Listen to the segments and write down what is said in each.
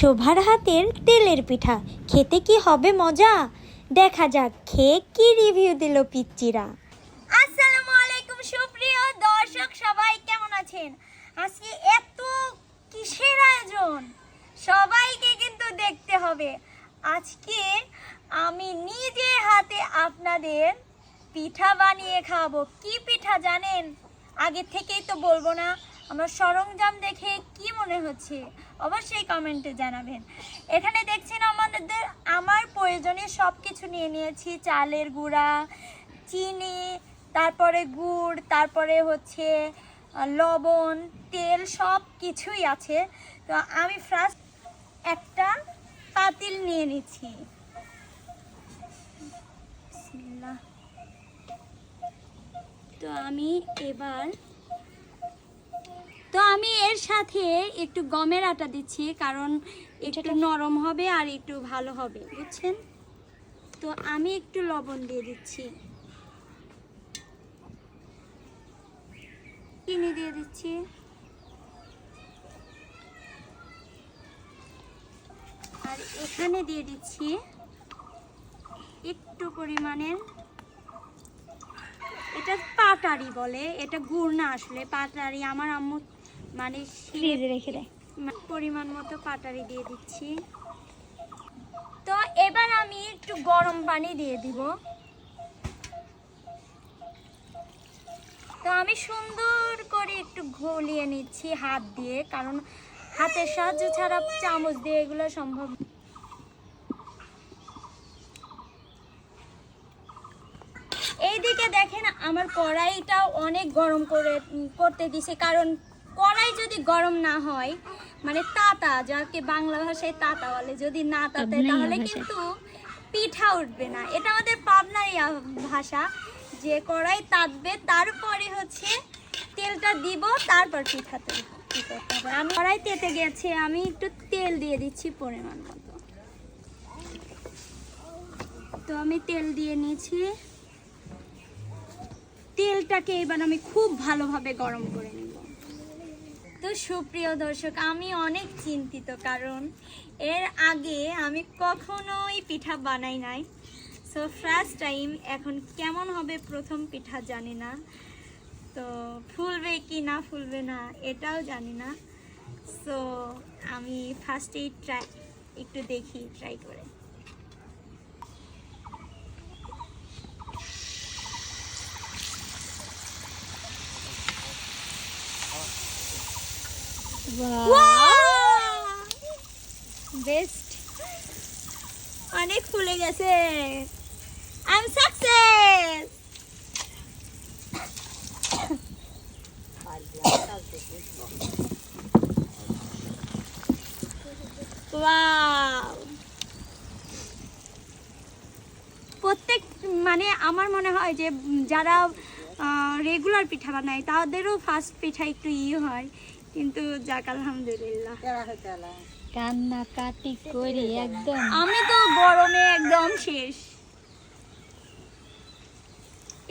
শোভার হাতের তেলের পিঠা। খেতে কি হবে মজা? দেখা যাক, খেয়ে কি রিভিউ দিল পিচ্চিরা। আসসালামু আলাইকুম, সুপ্রিয় দর্শক, সবাই কেমন আছেন? আজকে এত কিসের আয়োজন? সবাইকে কিন্তু দেখতে হবে। আজকে আমি নিজে হাতে আপনাদের পিঠা বানিয়ে খাওয়াবো। কি পিঠা জানেন? আগে থেকেই তো বলব না। আমার সরঞ্জাম দেখে কি মনে হচ্ছে? অবশ্যই কমেন্টে জানাবেন। এখানে দেখছেন আমাদের, আমার প্রয়োজনীয় সব কিছু নিয়ে নিয়েছি। চালের গুঁড়া, চিনি, তারপরে গুড়, তারপরে হচ্ছে লবণ, তেল সব কিছুই আছে। তো আমি ফার্স্ট একটা পাতিল নিয়ে নিচ্ছি। তো আমি এবার তো আমি এর সাথে একটু গমের আটা দিচ্ছি কারণ একটু নরম হবে আর একটু ভালো হবে বুঝছেন? তো আমি একটু লবণ দিয়ে দিচ্ছি। চিনি দিয়ে দিচ্ছি। আর এখানে দিয়ে দিচ্ছি একটু পরিমাণের এটা পাটারি বলে এটা গুড় না আসলে পাটারি আমার আম্মু মানে ফ্রিজে রেখে দেয় পরিমাণ মতো পাটারি দিয়ে দিচ্ছি। তো এবার আমি একটু গরম পানি দিয়ে দিব। তো আমি সুন্দর করে একটু ঘলিয়ে নিচ্ছি হাত দিয়ে কারণ হাতের সাহায্য ছাড়া চামচ দিয়ে এগুলো সম্ভব এইদিকে দেখেন আমার কড়াইটা অনেক গরম করে করতে দিছে কারণ কড়াই যদি গরম না হয় মানে তাতা যাকে বাংলা ভাষায় তাতা বলে যদি না তাতে তাহলে কিন্তু পিঠা উঠবে না। এটা আমাদের পাবনারই ভাষা। যে কড়াই তাতবে তারপরে হচ্ছে তেলটা দিব তারপর পিঠা তৈরি করতে হবে। আমি কড়াই তেতে গেছে আমি একটু তেল দিয়ে দিচ্ছি পরিমাণ মতো। তো আমি তেল দিয়ে নিয়েছি। তেলটাকে এবার আমি খুব ভালোভাবে গরম করে তো সুপ্রিয় দর্শক, আমি অনেক চিন্তিত কারণ এর আগে আমি কখনোই পিঠা বানাই নাই। সো ফার্স্ট টাইম এখন কেমন হবে প্রথম পিঠা জানি না। তো ফুলবে কি না ফুলবে না এটাও জানি না। সো আমি ফার্স্টেই ট্রাই একটু দেখি ট্রাই করে। বেস্ট অনেক ফুলে গেছে। আই এম সাকসেস ওয়াও প্রত্যেক মানে আমার মনে হয় যে যারা রেগুলার পিঠা বানায় তাদেরও ফার্স্ট পিঠা একটু ই হয়। কিন্তু যাক আলহামদুলিল্লাহ। কান্নাকাটি করে একদম। আমি তো গরমে একদম শেষ।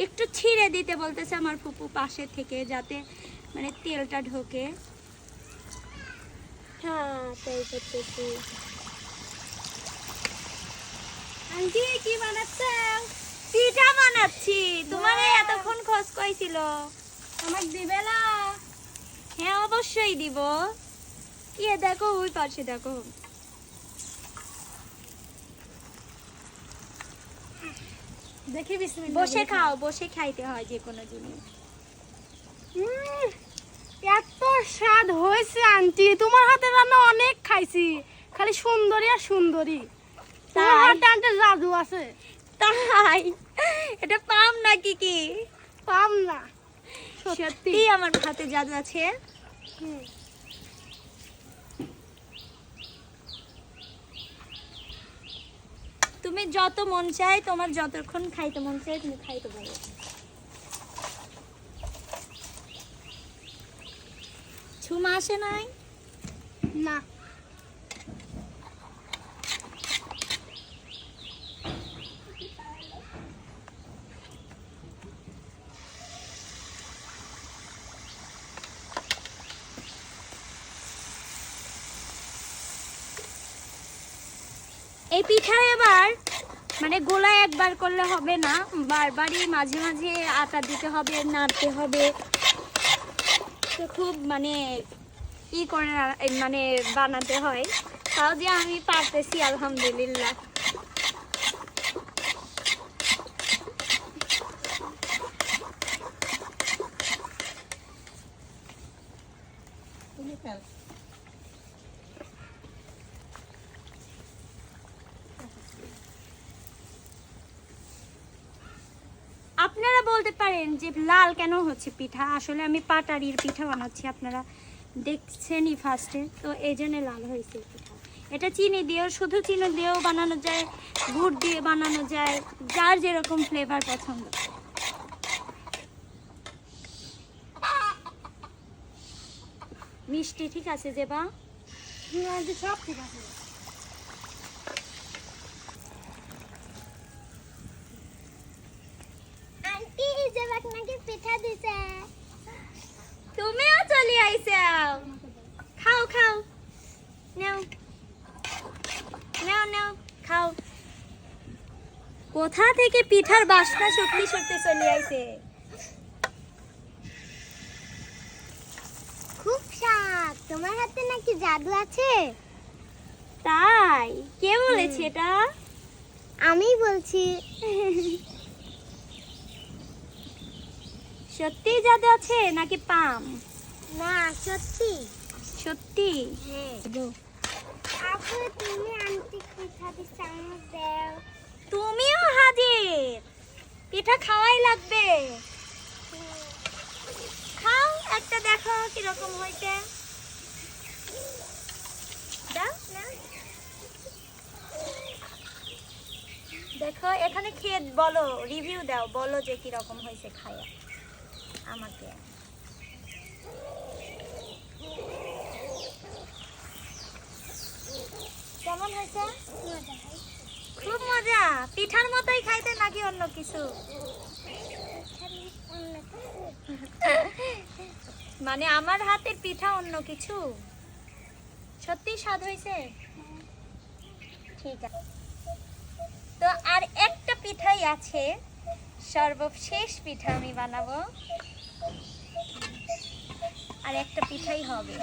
একটু ছিঁড়ে দিতে বলতেছে আমার ফুপু পাশে থেকে যাতে মানে তেলটা ঢোকে। হ্যাঁ তাই করতেছি আন্টি কি বানাচ্ছ? পিঠা বানাচ্ছি। তোমার এতক্ষণ খোঁজ কইছিল। আমাকে দিবে না। হ্যাঁ অবশ্যই দিব। কি দেখো ওই পাশে দেখো। দেখি বিসমিল্লাহ বসে খাও বসে খাইতে হয় যে কোনো জিনিস। এত স্বাদ হয়েছে আন্টি। তোমার হাতে রান্না অনেক খাইছি। খালি সুন্দরী আর সুন্দরী। তোমার? হাতে আন্টি জাদু আছে। তাই? এটা পাম নাকি কি? পাম না। সত্যি। আমার হাতে জাদু আছে। তুমি যত মন চায় তোমার যতক্ষণ খাইতে মন চাই তুমি খাইতে পারো। ছুমা আসে নাই? না। এই পিঠা এবার মানে গোলা একবার করলে হবে না, বারবারই মাঝে মাঝে আটা দিতে হবে, নাড়তে হবে। তো খুব মানে ই করে মানে বানাতে হয়। তাও যে আমি পারতেছি, আলহামদুলিল্লাহ। আপনারা বলতে পারেন যে লাল কেন হচ্ছে পিঠা? আসলে আমি পাটারির পিঠা বানাচ্ছি, আপনারা দেখছেনই ফার্স্টে তো এই জন্য লাল হয়েছে পিঠা। এটা চিনি দিয়েও, শুধু চিনি দিয়েও বানানো যায়, গুড় দিয়ে বানানো যায়, যার যেরকম ফ্লেভার পছন্দ। মিষ্টি ঠিক আছে যে বা? সব ঠিক আছে আন্টি যে নাকি পিঠা দিছে তুমিও চলে আইসাও খাও খাও নাও নাও নাও খাও কোথা থেকে পিঠার বাসনা সত্যি সত্যি চলে আইছে? খুব স্বাদ। তোমার হাতে নাকি জাদু আছে? তাই? কে বলেছে এটা? আমি বলছি। সত্যি জাদু আছে নাকি পাম? না সত্যি। সত্যি? হ্যাঁ। তুমিও হাজির পিঠা খাওয়াই লাগবে। খাও, একটা দেখো কীরকম হয়েছে। দেখো, এখানে খেয়ে বলো রিভিউ দাও, বলো যে কীরকম হয়েছে খায়া আমাকে। কেমন হয়েছে? খুব মজা। পিঠার মতোই খাইতে নাকি অন্য কিছু? মানে আমার হাতের পিঠা অন্য কিছু? সত্যি স্বাদ হয়েছে? ঠিক আছে। তো আর একটা পিঠাই আছে। সর্বশেষ পিঠা আমি বানাবো। আর একটা পিঠাই হবে।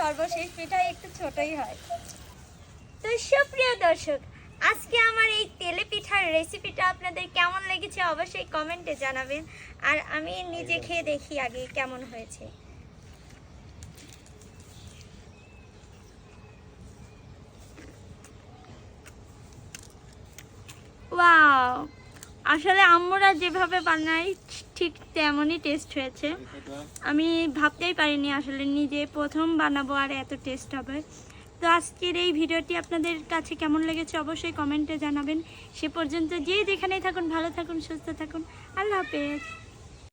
সর্বশেষ পিঠা একটু ছোটই হয়। তো সুপ্রিয় দর্শক আজকে আমার এই তেলে পিঠার রেসিপিটা আপনাদের কেমন লেগেছে অবশ্যই কমেন্টে জানাবেন। আর আমি নিজে খেয়ে দেখি আগে কেমন হয়েছে। আসলে আমরা যেভাবে বানায় ঠিক তেমনই টেস্ট হয়েছে। আমি ভাবতেই পারিনি আসলে নিজে প্রথম বানাবো আর এত টেস্ট হবে। তো আজকের এই ভিডিওটি আপনাদের কাছে কেমন লেগেছে অবশ্যই কমেন্টে জানাবেন। সে পর্যন্ত যেই যেখানেই থাকুন, ভালো থাকুন, সুস্থ থাকুন। আল্লাহ হাফেজ।